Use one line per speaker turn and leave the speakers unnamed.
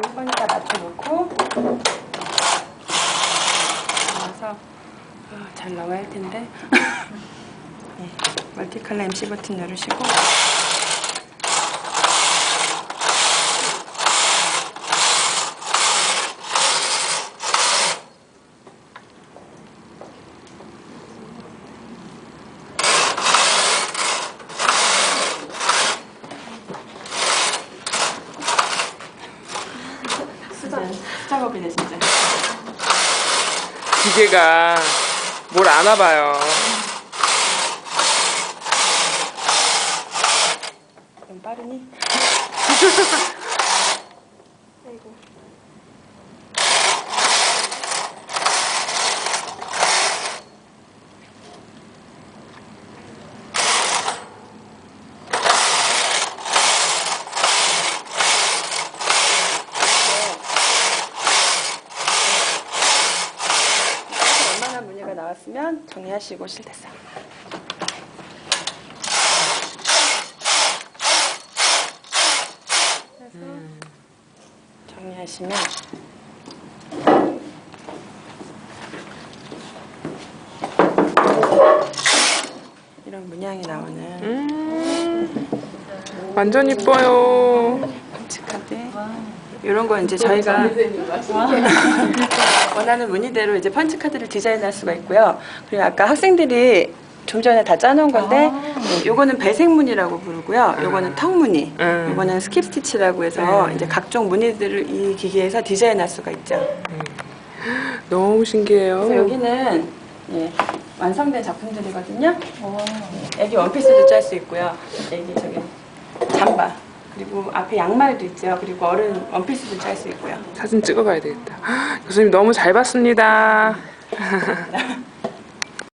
1번에다 맞춰놓고. 나와서 아, 잘 나와야 할 텐데. 네, 멀티컬러 MC 버튼 누르시고 수작, 수작업이네 진짜
기계가 뭘 아나 봐요.
좀 빠르니? 아이고. 나왔으면 정리하시고 실대서. 그래서 정리하시면 이런 문양이 나오는
음, 완전 이뻐요.
이런 거 이제 저희가 원하는 무늬대로 이제 펀치 카드를 디자인할 수가 있고요. 그리고 아까 학생들이 좀 전에 다 짜놓은 건데 요거는 배색 무늬라고 부르고요. 요거는 턱 무늬,
음.
요거는 스킵 스티치라고 해서 이제 각종 무늬들을 이 기계에서 디자인할 수가 있죠.
너무 신기해요.
그래서 여기는 예, 완성된 작품들이거든요. 예, 애기 원피스도 짤 수 있고요. 애기 저기 잠바 그리고 앞에 양말도 있죠. 그리고 어른 원피스도 짤수 있고요.
사진 찍어가야 되겠다. 교수님 너무 잘 봤습니다.